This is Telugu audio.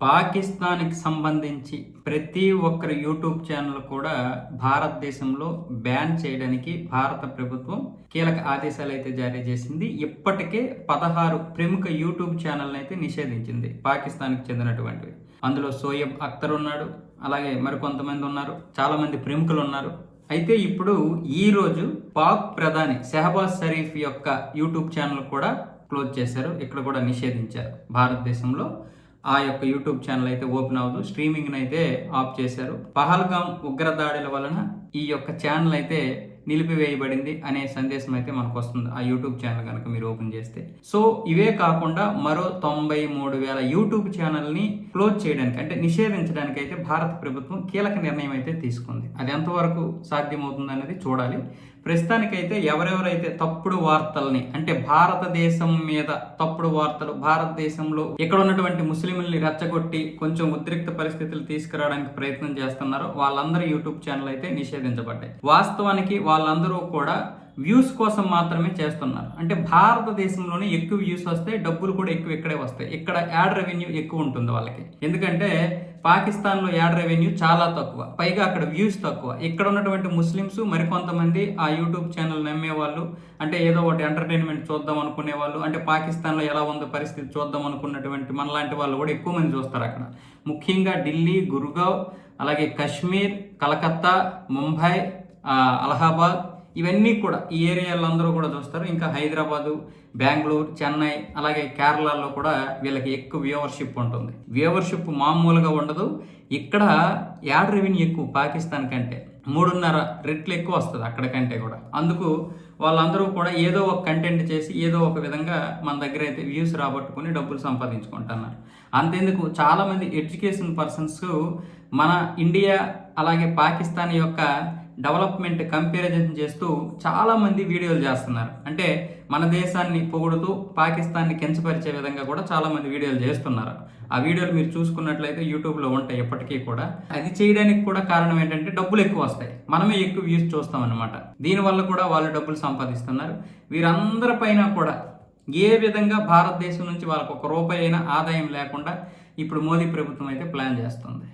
పాకిస్తాన్కి సంబంధించి ప్రతి ఒక్కరి యూట్యూబ్ ఛానల్ కూడా భారతదేశంలో బ్యాన్ చేయడానికి భారత ప్రభుత్వం కీలక ఆదేశాలు అయితే జారీ చేసింది. ఇప్పటికే పదహారు ప్రముఖ యూట్యూబ్ ఛానల్ని అయితే నిషేధించింది పాకిస్తాన్కి చెందినటువంటివి. అందులో సోయబ్ అఖ్తర్ ఉన్నాడు అలాగే మరికొంతమంది ఉన్నారు చాలామంది ప్రముఖులు ఉన్నారు. అయితే ఇప్పుడు ఈరోజు పాక్ ప్రధాని షెహబాజ్ షరీఫ్ యొక్క యూట్యూబ్ ఛానల్ కూడా క్లోజ్ చేశారు ఇక్కడ కూడా నిషేధించారు. భారతదేశంలో ఆ యొక్క యూట్యూబ్ ఛానల్ అయితే ఓపెన్ అవ్వదు స్ట్రీమింగ్ అయితే ఆఫ్ చేశారు. పహల్గాం ఉగ్రదాడుల వలన ఈ యొక్క ఛానల్ అయితే నిలిపివేయబడింది అనే సందేశం అయితే మనకు వస్తుంది ఆ యూట్యూబ్ ఛానల్ కనుక మీరు ఓపెన్ చేస్తే. సో ఇవే కాకుండా మరో తొంభై మూడు వేల యూట్యూబ్ ఛానల్ని క్లోజ్ చేయడానికి అంటే నిషేధించడానికి అయితే భారత ప్రభుత్వం కీలక నిర్ణయం అయితే తీసుకుంది. అది ఎంతవరకు సాధ్యమవుతుంది అనేది చూడాలి. ప్రస్తుతానికైతే ఎవరెవరైతే తప్పుడు వార్తల్ని అంటే భారతదేశం మీద తప్పుడు వార్తలు భారతదేశంలో ఇక్కడ ఉన్నటువంటి ముస్లింలని రెచ్చగొట్టి కొంచెం ఉద్రిక్త పరిస్థితులు తీసుకురావడానికి ప్రయత్నం చేస్తున్నారో వాళ్ళందరూ యూట్యూబ్ ఛానల్ అయితే నిషేధించబడ్డాయి. వాస్తవానికి వాళ్ళందరూ కూడా వ్యూస్ కోసం మాత్రమే చేస్తున్నారు. అంటే భారతదేశంలోనే ఎక్కువ వ్యూస్ వస్తాయి డబ్బులు కూడా ఎక్కువ ఇక్కడే వస్తాయి. ఇక్కడ యాడ్ రెవెన్యూ ఎక్కువ ఉంటుంది వాళ్ళకి. ఎందుకంటే పాకిస్తాన్లో యాడ్ రెవెన్యూ చాలా తక్కువ. పైగా అక్కడ వ్యూస్ తక్కువ. ఇక్కడ ఉన్నటువంటి ముస్లిమ్స్ మరికొంతమంది ఆ యూట్యూబ్ ఛానల్ నమ్మేవాళ్ళు అంటే ఏదో ఒకటి ఎంటర్టైన్మెంట్ చూద్దాం అనుకునే వాళ్ళు అంటే పాకిస్తాన్లో ఎలా ఉందో పరిస్థితి చూద్దాం అనుకున్నటువంటి మనలాంటి వాళ్ళు కూడా ఎక్కువ మంది చూస్తారు అక్కడ. ముఖ్యంగా ఢిల్లీ గురుగావ్ అలాగే కశ్మీర్ కలకత్తా ముంబై అలహాబాద్ ఇవన్నీ కూడా ఈ ఏరియాలో అందరూ కూడా చూస్తారు. ఇంకా హైదరాబాదు బెంగళూరు చెన్నై అలాగే కేరళలో కూడా వీళ్ళకి ఎక్కువ వ్యూవర్షిప్ ఉంటుంది. వ్యూవర్షిప్ మామూలుగా ఉండదు. ఇక్కడ యాడ్ రెవెన్యూ ఎక్కువ పాకిస్తాన్ కంటే. మూడున్నర రెట్లు ఎక్కువ వస్తుంది అక్కడ కంటే కూడా. అందుకు వాళ్ళందరూ కూడా ఏదో ఒక కంటెంట్ చేసి ఏదో ఒక విధంగా మన దగ్గర అయితే వ్యూస్ రాబట్టుకొని డబ్బులు సంపాదించుకుంటున్నారు. అంతేందుకు చాలామంది ఎడ్యుకేషన్ పర్సన్స్ మన ఇండియా అలాగే పాకిస్తాన్ యొక్క డెవలప్మెంట్ కంపారిజన్ చేస్తూ చాలామంది వీడియోలు చేస్తున్నారు. అంటే మన దేశాన్ని పొగుడుతూ పాకిస్తాన్ని కించపరిచే విధంగా కూడా చాలామంది వీడియోలు చేస్తున్నారు. ఆ వీడియోలు మీరు చూసుకున్నట్లయితే యూట్యూబ్లో ఉంటాయి ఎప్పటికీ కూడా. అది చేయడానికి కూడా కారణం ఏంటంటే డబ్బులు ఎక్కువ వస్తాయి. మనమే ఎక్కువ వ్యూస్ చూస్తాం అనమాట దీనివల్ల కూడా వాళ్ళు డబ్బులు సంపాదిస్తున్నారు. వీరందరిపైన కూడా ఏ విధంగా భారతదేశం నుంచి వాళ్ళకు ఒక రూపాయి అయినా ఆదాయం లేకుండా ఇప్పుడు మోదీ ప్రభుత్వం అయితే ప్లాన్ చేస్తుంది.